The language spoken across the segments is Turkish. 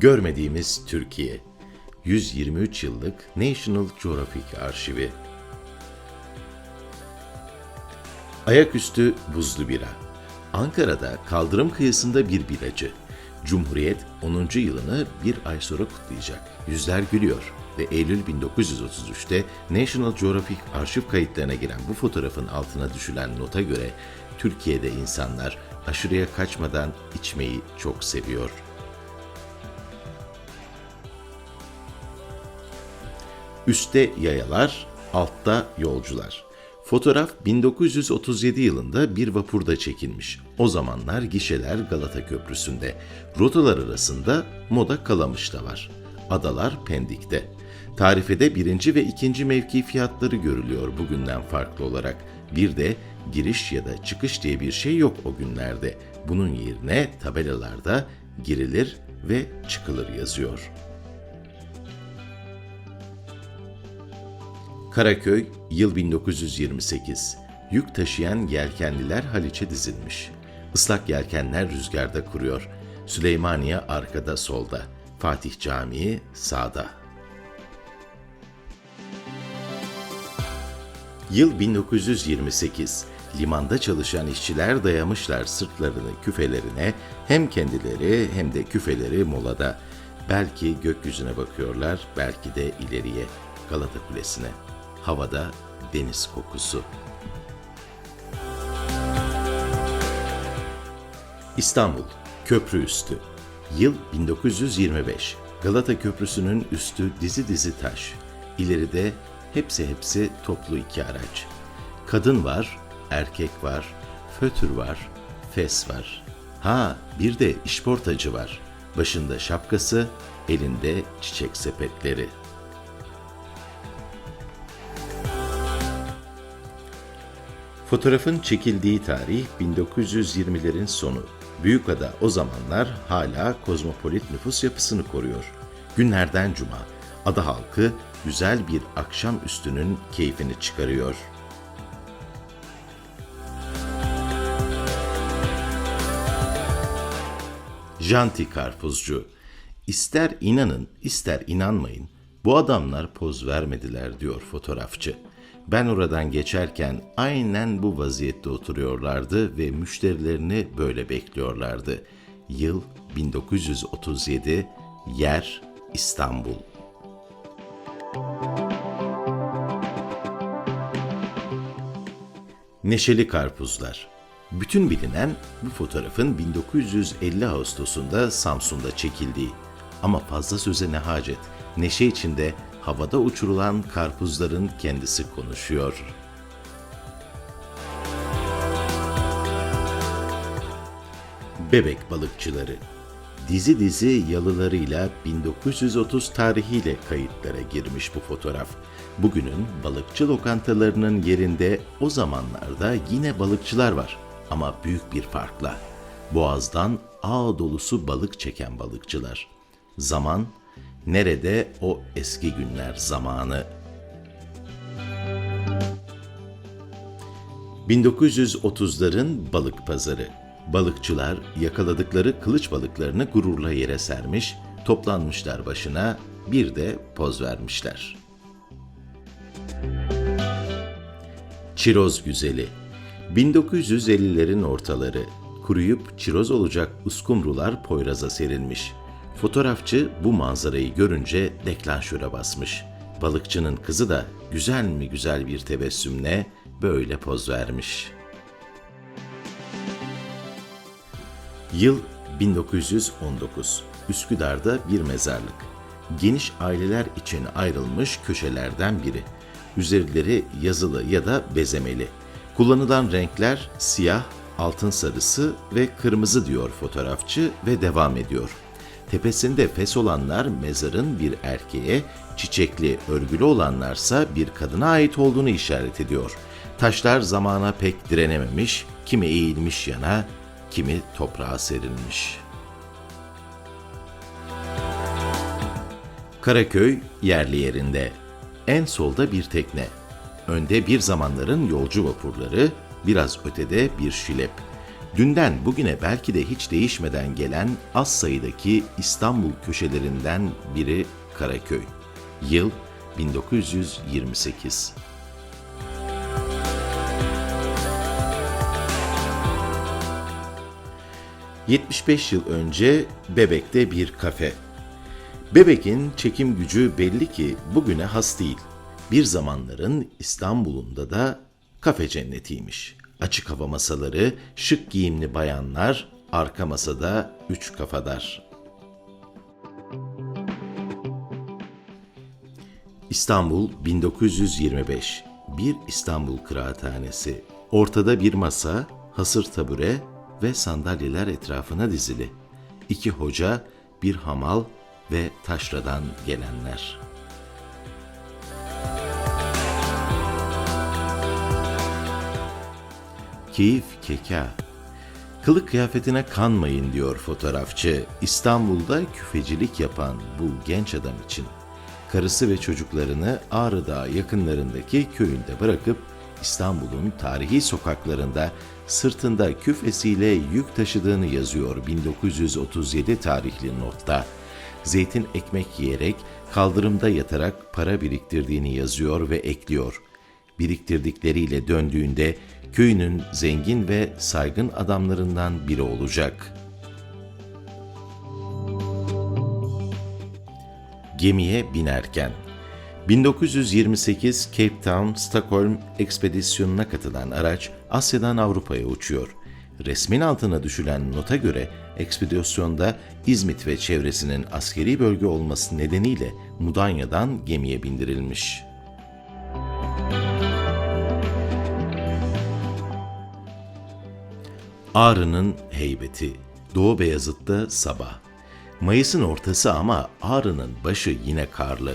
Görmediğimiz Türkiye 123 yıllık National Geographic Arşivi Ayaküstü buzlu bira. Ankara'da kaldırım kıyısında bir biracı. Cumhuriyet 10. yılını bir ay sonra kutlayacak. Yüzler gülüyor ve Eylül 1933'te National Geographic arşiv kayıtlarına giren bu fotoğrafın altına düşülen nota göre Türkiye'de insanlar aşırıya kaçmadan içmeyi çok seviyor. Üste yayalar, altta yolcular. Fotoğraf 1937 yılında bir vapurda çekilmiş. O zamanlar gişeler Galata Köprüsü'nde. Rotalar arasında Moda Kalamış'ta var. Adalar Pendik'te. Tarifede birinci ve ikinci mevki fiyatları görülüyor bugünden farklı olarak. Bir de giriş ya da çıkış diye bir şey yok o günlerde. Bunun yerine tabelalarda girilir ve çıkılır yazıyor. Karaköy, yıl 1928. Yük taşıyan yelkenliler Haliç'e dizilmiş. Islak yelkenler rüzgarda kuruyor. Süleymaniye arkada solda. Fatih Camii sağda. Yıl 1928. Limanda çalışan işçiler dayamışlar sırtlarını küfelerine, hem kendileri hem de küfeleri molada. Belki gökyüzüne bakıyorlar, belki de ileriye, Galata Kulesi'ne. Havada deniz kokusu. İstanbul, köprü üstü. Yıl 1925. Galata Köprüsü'nün üstü dizi dizi taş. İleride hepsi hepsi toplu iki araç. Kadın var, erkek var, fötür var, fes var. Ha, bir de işportacı var. Başında şapkası, elinde çiçek sepetleri. Fotoğrafın çekildiği tarih 1920'lerin sonu. Büyükada o zamanlar hala kozmopolit nüfus yapısını koruyor. Günlerden cuma, ada halkı güzel bir akşam üstünün keyfini çıkarıyor. Janti Karpuzcu İster inanın, ister inanmayın, bu adamlar poz vermediler diyor fotoğrafçı. Ben oradan geçerken aynen bu vaziyette oturuyorlardı ve müşterilerini böyle bekliyorlardı. Yıl 1937, yer İstanbul. Neşeli Karpuzlar Bütün bilinen bu fotoğrafın 1950 Ağustos'unda Samsun'da çekildiği. Ama fazla söze ne hacet. Neşe içinde havada uçurulan karpuzların kendisi konuşuyor. Bebek balıkçıları Dizi dizi yalılarıyla 1930 tarihiyle kayıtlara girmiş bu fotoğraf. Bugünün balıkçı lokantalarının yerinde o zamanlarda yine balıkçılar var ama büyük bir farkla. Boğaz'dan ağ dolusu balık çeken balıkçılar. Zaman Nerede o eski günler zamanı? 1930'ların balık pazarı. Balıkçılar yakaladıkları kılıç balıklarını gururla yere sermiş, toplanmışlar başına, bir de poz vermişler. Çiroz güzeli. 1950'lerin ortaları. Kuruyup çiroz olacak uskumrular Poyraz'a serilmiş. Fotoğrafçı bu manzarayı görünce deklanşöre basmış. Balıkçının kızı da güzel mi güzel bir tebessümle böyle poz vermiş. Yıl 1919. Üsküdar'da bir mezarlık. Geniş aileler için ayrılmış köşelerden biri. Üzerleri yazılı ya da bezemeli. Kullanılan renkler siyah, altın sarısı ve kırmızı diyor fotoğrafçı ve devam ediyor. Tepesinde fes olanlar mezarın bir erkeğe, çiçekli örgülü olanlarsa bir kadına ait olduğunu işaret ediyor. Taşlar zamana pek direnememiş, kimi eğilmiş yana, kimi toprağa serilmiş. Karaköy yerli yerinde. En solda bir tekne. Önde bir zamanların yolcu vapurları, biraz ötede bir şilep. Dünden bugüne belki de hiç değişmeden gelen az sayıdaki İstanbul köşelerinden biri Karaköy. Yıl 1928. ...75 yıl önce Bebek'te bir kafe. Bebek'in çekim gücü belli ki bugüne has değil. Bir zamanların İstanbul'unda da kafe cennetiymiş. Açık hava masaları, şık giyimli bayanlar, arka masada üç kafadar. İstanbul 1925. Bir İstanbul kıraathanesi. Ortada bir masa, hasır tabure ve sandalyeler etrafına dizili. İki hoca, bir hamal ve taşradan gelenler. Keyif keka. Kılık kıyafetine kanmayın diyor fotoğrafçı. İstanbul'da küfecilik yapan bu genç adam için. Karısı ve çocuklarını Ağrı Dağı yakınlarındaki köyünde bırakıp İstanbul'un tarihi sokaklarında sırtında küfesiyle yük taşıdığını yazıyor 1937 tarihli notta. Zeytin ekmek yiyerek kaldırımda yatarak para biriktirdiğini yazıyor ve ekliyor. Biriktirdikleriyle döndüğünde köyünün zengin ve saygın adamlarından biri olacak. Gemiye binerken 1928 Cape Town Stockholm ekspedisyonuna katılan araç Asya'dan Avrupa'ya uçuyor. Resmin altına düşülen nota göre ekspedisyonda İzmit ve çevresinin askeri bölge olması nedeniyle Mudanya'dan gemiye bindirilmiş. Ağrı'nın heybeti. Doğu Beyazıt'ta sabah. Mayıs'ın ortası ama Ağrı'nın başı yine karlı.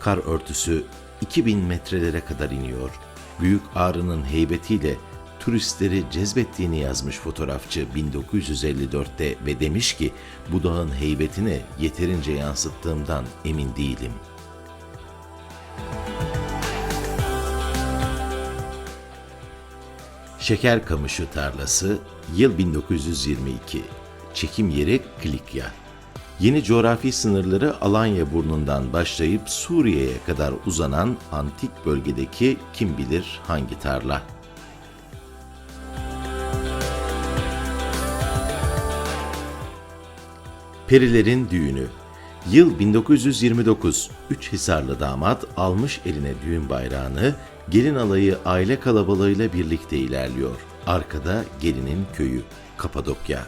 Kar örtüsü 2000 metrelere kadar iniyor. Büyük Ağrı'nın heybetiyle turistleri cezbettiğini yazmış fotoğrafçı 1954'te ve demiş ki bu dağın heybetini yeterince yansıttığımdan emin değilim. Şeker Kamışı Tarlası, yıl 1922. Çekim yeri Klikya. Yeni coğrafi sınırları Alanya burnundan başlayıp Suriye'ye kadar uzanan antik bölgedeki kim bilir hangi tarla. Perilerin Düğünü Yıl 1929. Üç Hisarlı damat almış eline düğün bayrağını, gelin alayı aile kalabalığıyla birlikte ilerliyor. Arkada gelinin köyü, Kapadokya.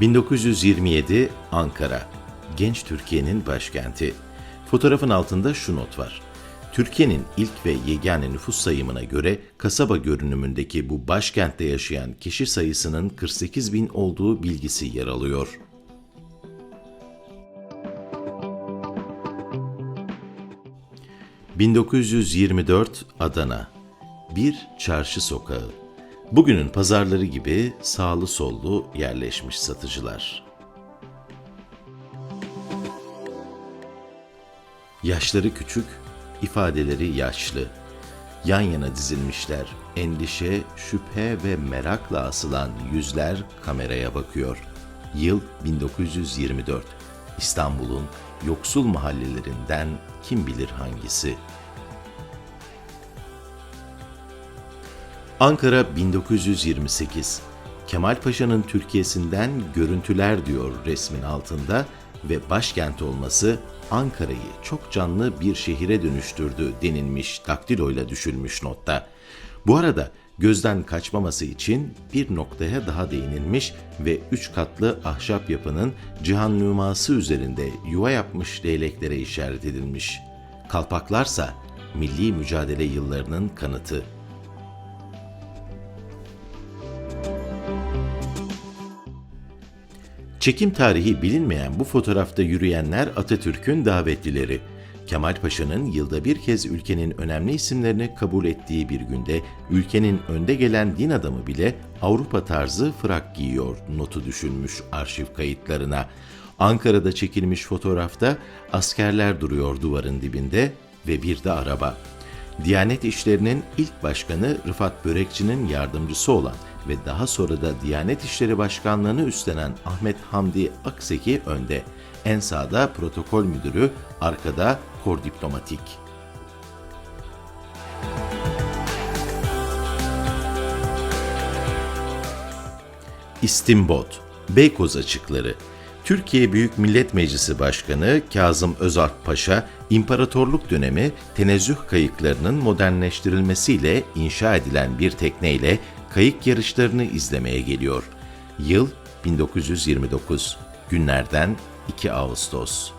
...1927 Ankara. Genç Türkiye'nin başkenti. Fotoğrafın altında şu not var. Türkiye'nin ilk ve yegane nüfus sayımına göre kasaba görünümündeki bu başkentte yaşayan kişi sayısının 48 bin olduğu bilgisi yer alıyor. ...1924 Adana. Bir çarşı sokağı. Bugünün pazarları gibi sağlı sollu yerleşmiş satıcılar. Yaşları küçük, ifadeleri yaşlı. Yan yana dizilmişler. Endişe, şüphe ve merakla asılan yüzler kameraya bakıyor. Yıl 1924. İstanbul'un yoksul mahallelerinden kim bilir hangisi? Ankara 1928. Kemal Paşa'nın Türkiye'sinden görüntüler diyor resmin altında ve başkent olması Ankara'yı çok canlı bir şehire dönüştürdü denilmiş daktiloyla düşülmüş notta. Bu arada gözden kaçmaması için bir noktaya daha değinilmiş ve üç katlı ahşap yapının cihan nüması üzerinde yuva yapmış leyleklere işaret edilmiş. Kalpaklarsa milli mücadele yıllarının kanıtı. Çekim tarihi bilinmeyen bu fotoğrafta yürüyenler Atatürk'ün davetlileri. Kemal Paşa'nın yılda bir kez ülkenin önemli isimlerini kabul ettiği bir günde ülkenin önde gelen din adamı bile Avrupa tarzı frak giyiyor notu düşülmüş arşiv kayıtlarına. Ankara'da çekilmiş fotoğrafta askerler duruyor duvarın dibinde ve bir de araba. Diyanet İşleri'nin ilk başkanı Rıfat Börekçi'nin yardımcısı olan ve daha sonra da Diyanet İşleri Başkanlığı'nı üstlenen Ahmet Hamdi Akseki önde. En sağda protokol müdürü, arkada kor diplomatik. İstimbot, Beykoz açıkları. Türkiye Büyük Millet Meclisi Başkanı Kazım Özalp Paşa, İmparatorluk dönemi tenezzüh kayıklarının modernleştirilmesiyle inşa edilen bir tekneyle kayık yarışlarını izlemeye geliyor. Yıl 1929. Günlerden 2 Ağustos.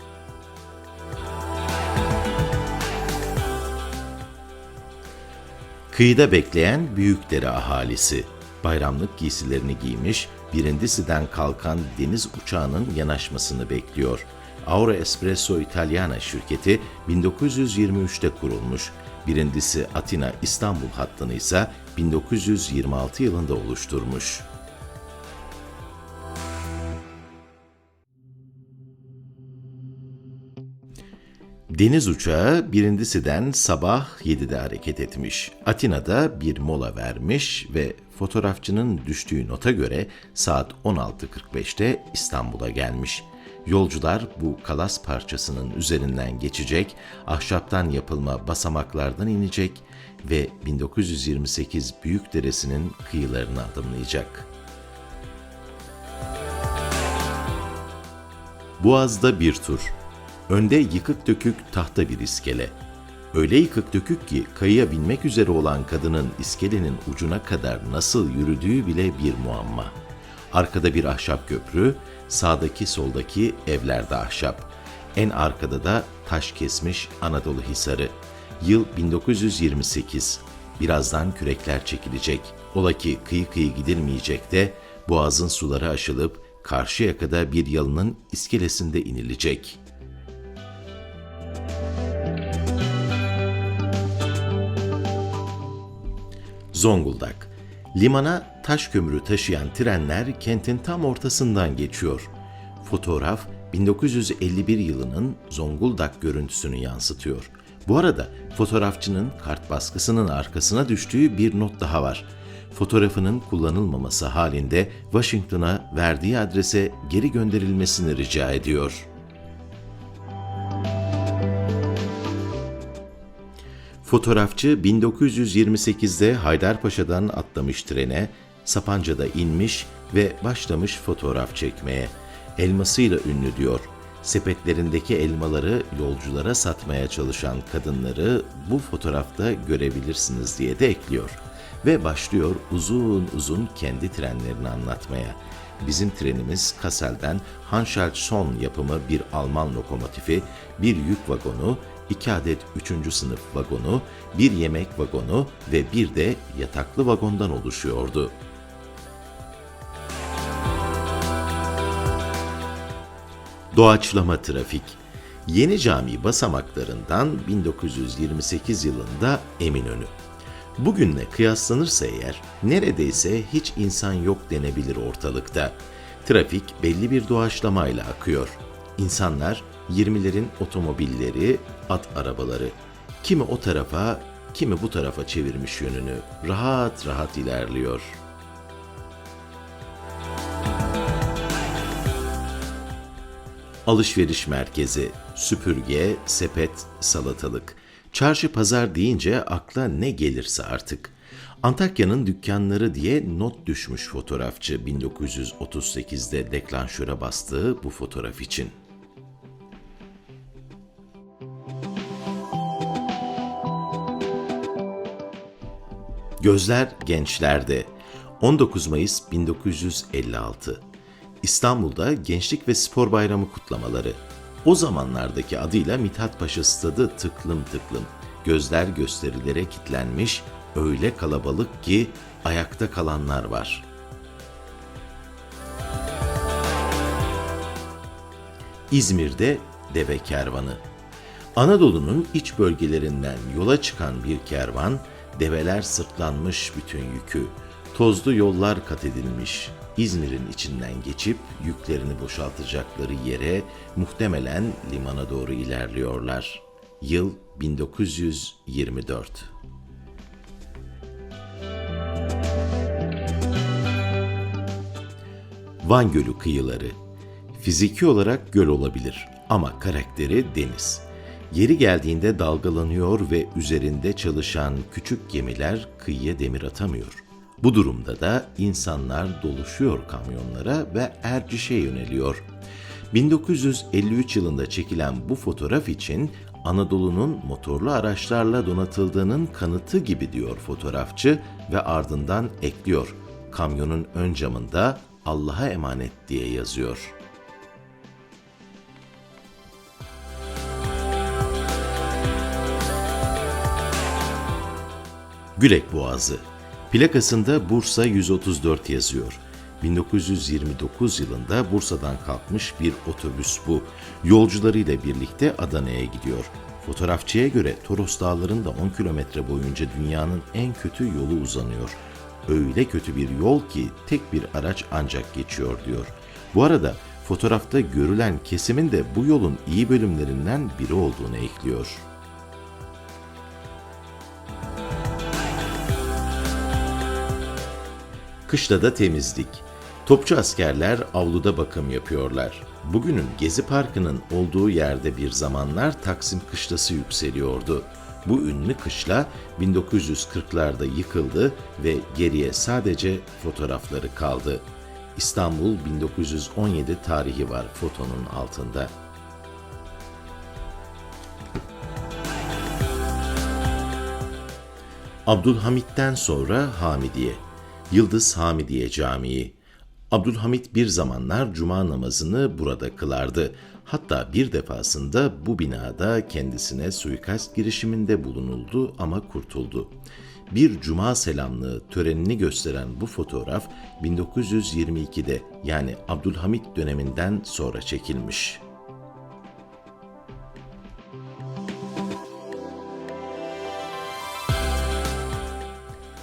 Kıyıda bekleyen Büyükdere ahalisi bayramlık giysilerini giymiş, Brindisi'den kalkan deniz uçağının yanaşmasını bekliyor. Aura Espresso Italiana şirketi 1923'te kurulmuş. Brindisi Atina İstanbul hattını ise 1926 yılında oluşturmuş. Deniz uçağı Brindisi'den sabah 7'de hareket etmiş. Atina'da bir mola vermiş ve fotoğrafçının düştüğü nota göre saat 16.45'te İstanbul'a gelmiş. Yolcular bu kalas parçasının üzerinden geçecek, ahşaptan yapılma basamaklardan inecek ve 1928 Büyükderesi'nin kıyılarını adımlayacak. Boğaz'da bir tur. Önde yıkık dökük tahta bir iskele. Öyle yıkık dökük ki kayıya binmek üzere olan kadının iskelenin ucuna kadar nasıl yürüdüğü bile bir muamma. Arkada bir ahşap köprü, sağdaki soldaki evlerde ahşap. En arkada da taş kesmiş Anadolu Hisarı. Yıl 1928. Birazdan kürekler çekilecek. Ola ki kıyı kıyı gidilmeyecek de boğazın suları aşılıp karşı yakada bir yalının iskelesinde inilecek.'' Zonguldak. Limana taş kömürü taşıyan trenler kentin tam ortasından geçiyor. Fotoğraf 1951 yılının Zonguldak görüntüsünü yansıtıyor. Bu arada fotoğrafçının kart baskısının arkasına düştüğü bir not daha var. Fotoğrafının kullanılmaması halinde Washington'a verdiği adrese geri gönderilmesini rica ediyor.'' Fotoğrafçı 1928'de Haydarpaşa'dan atlamış trene, Sapanca'da inmiş ve başlamış fotoğraf çekmeye. Elmasıyla ünlü diyor. Sepetlerindeki elmaları yolculara satmaya çalışan kadınları bu fotoğrafta görebilirsiniz diye de ekliyor. Ve başlıyor uzun uzun kendi trenlerini anlatmaya. Bizim trenimiz Kassel'den Hanschel-Son yapımı bir Alman lokomotifi, bir yük vagonu, 2 adet 3. sınıf vagonu, bir yemek vagonu ve bir de yataklı vagondan oluşuyordu. Doğaçlama trafik Yeni Cami basamaklarından 1928 yılında Eminönü. Bugünle kıyaslanırsa eğer neredeyse hiç insan yok denebilir ortalıkta. Trafik belli bir doğaçlamayla akıyor. İnsanlar 20'lerin otomobilleri, at arabaları. Kimi o tarafa, kimi bu tarafa çevirmiş yönünü. Rahat rahat ilerliyor. Alışveriş merkezi, süpürge, sepet, salatalık. Çarşı pazar deyince akla ne gelirse artık. Antakya'nın dükkanları diye not düşmüş fotoğrafçı 1938'de deklanşöre bastığı bu fotoğraf için. Gözler gençlerde. 19 Mayıs 1956. İstanbul'da Gençlik ve Spor Bayramı kutlamaları. O zamanlardaki adıyla Mithat Paşa Stadı tıklım tıklım. Gözler gösterilere kilitlenmiş, öyle kalabalık ki ayakta kalanlar var. İzmir'de deve kervanı. Anadolu'nun iç bölgelerinden yola çıkan bir kervan, develer sırtlanmış bütün yükü, tozlu yollar kat edilmiş, İzmir'in içinden geçip yüklerini boşaltacakları yere muhtemelen limana doğru ilerliyorlar. Yıl 1924 Van Gölü kıyıları. Fiziki olarak göl olabilir ama karakteri deniz. Yeri geldiğinde dalgalanıyor ve üzerinde çalışan küçük gemiler kıyıya demir atamıyor. Bu durumda da insanlar doluşuyor kamyonlara ve Erciş'e yöneliyor. 1953 yılında çekilen bu fotoğraf için Anadolu'nun motorlu araçlarla donatıldığının kanıtı gibi diyor fotoğrafçı ve ardından ekliyor. Kamyonun ön camında Allah'a emanet diye yazıyor. Gülek Boğazı. Plakasında Bursa 134 yazıyor. 1929 yılında Bursa'dan kalkmış bir otobüs bu. Yolcularıyla birlikte Adana'ya gidiyor. Fotoğrafçıya göre Toros Dağları'nda 10 kilometre boyunca dünyanın en kötü yolu uzanıyor. Öyle kötü bir yol ki tek bir araç ancak geçiyor diyor. Bu arada fotoğrafta görülen kesimin de bu yolun iyi bölümlerinden biri olduğunu ekliyor. Kışla da temizlik. Topçu askerler avluda bakım yapıyorlar. Bugünün Gezi Parkı'nın olduğu yerde bir zamanlar Taksim Kışlası yükseliyordu. Bu ünlü kışla 1940'larda yıkıldı ve geriye sadece fotoğrafları kaldı. İstanbul 1917 tarihi var fotonun altında. Abdülhamit'ten sonra Hamidiye. Yıldız Hamidiye Camii. Abdülhamit bir zamanlar cuma namazını burada kılardı. Hatta bir defasında bu binada kendisine suikast girişiminde bulunuldu ama kurtuldu. Bir cuma selamlığı törenini gösteren bu fotoğraf 1922'de yani Abdülhamit döneminden sonra çekilmiş.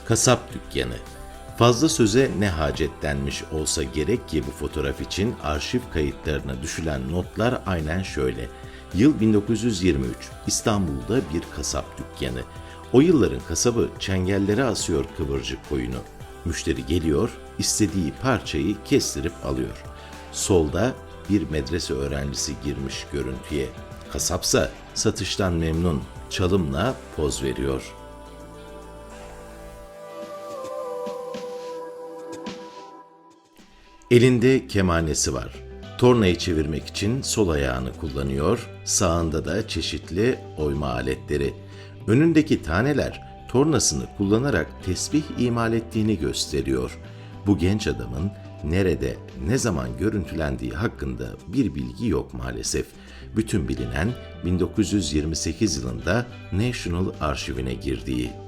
Kasap dükkanı Fazla söze ne hacet denmiş olsa gerek ki bu fotoğraf için arşiv kayıtlarına düşülen notlar aynen şöyle. Yıl 1923. İstanbul'da bir kasap dükkanı. O yılların kasabı çengellere asıyor kıvırcık koyunu. Müşteri geliyor, istediği parçayı kestirip alıyor. Solda bir medrese öğrencisi girmiş görüntüye. Kasapsa satıştan memnun, çalımla poz veriyor.'' Elinde kemanesi var. Tornayı çevirmek için sol ayağını kullanıyor, sağında da çeşitli oyma aletleri. Önündeki taneler tornasını kullanarak tesbih imal ettiğini gösteriyor. Bu genç adamın nerede, ne zaman görüntülendiği hakkında bir bilgi yok maalesef. Bütün bilinen 1928 yılında National Arşivine girdiği.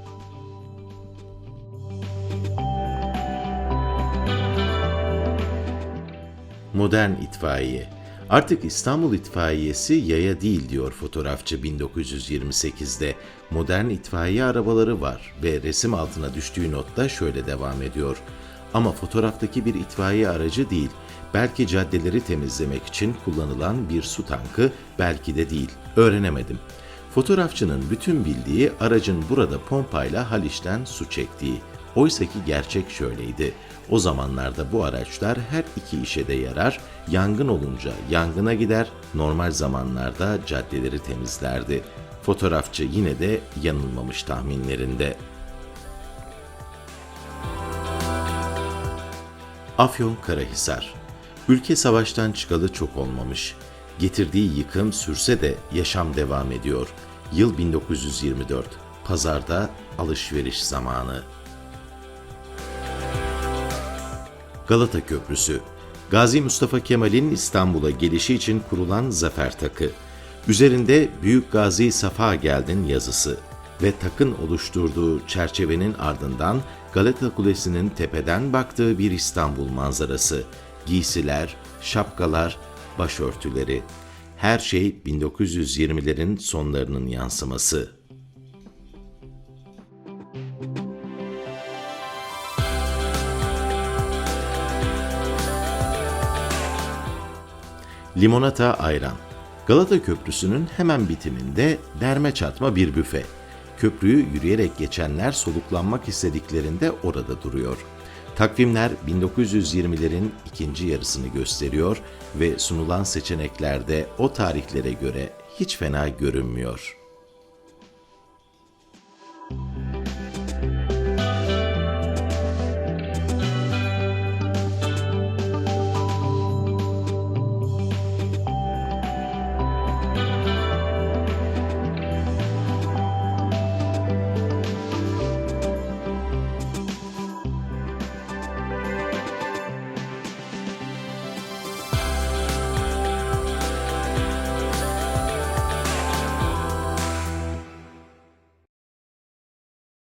Modern itfaiye. Artık İstanbul itfaiyesi yaya değil diyor fotoğrafçı 1928'de. Modern itfaiye arabaları var ve resim altına düştüğü notta şöyle devam ediyor. Ama fotoğraftaki bir itfaiye aracı değil. Belki caddeleri temizlemek için kullanılan bir su tankı, belki de değil. Öğrenemedim. Fotoğrafçının bütün bildiği aracın burada pompayla Haliç'ten su çektiği. Oysaki gerçek şöyleydi. O zamanlarda bu araçlar her iki işe de yarar, yangın olunca yangına gider, normal zamanlarda caddeleri temizlerdi. Fotoğrafçı yine de yanılmamış tahminlerinde. Afyon Karahisar Ülke savaştan çıkalı çok olmamış. Getirdiği yıkım sürse de yaşam devam ediyor. Yıl 1924. Pazarda alışveriş zamanı. Galata Köprüsü, Gazi Mustafa Kemal'in İstanbul'a gelişi için kurulan zafer takı. Üzerinde Büyük Gazi Safa Geldin yazısı ve takın oluşturduğu çerçevenin ardından Galata Kulesi'nin tepeden baktığı bir İstanbul manzarası. Giysiler, şapkalar, başörtüleri. Her şey 1920'lerin sonlarının yansıması. Limonata ayran. Galata Köprüsü'nün hemen bitiminde derme çatma bir büfe. Köprüyü yürüyerek geçenler soluklanmak istediklerinde orada duruyor. Takvimler 1920'lerin ikinci yarısını gösteriyor ve sunulan seçeneklerde o tarihlere göre hiç fena görünmüyor.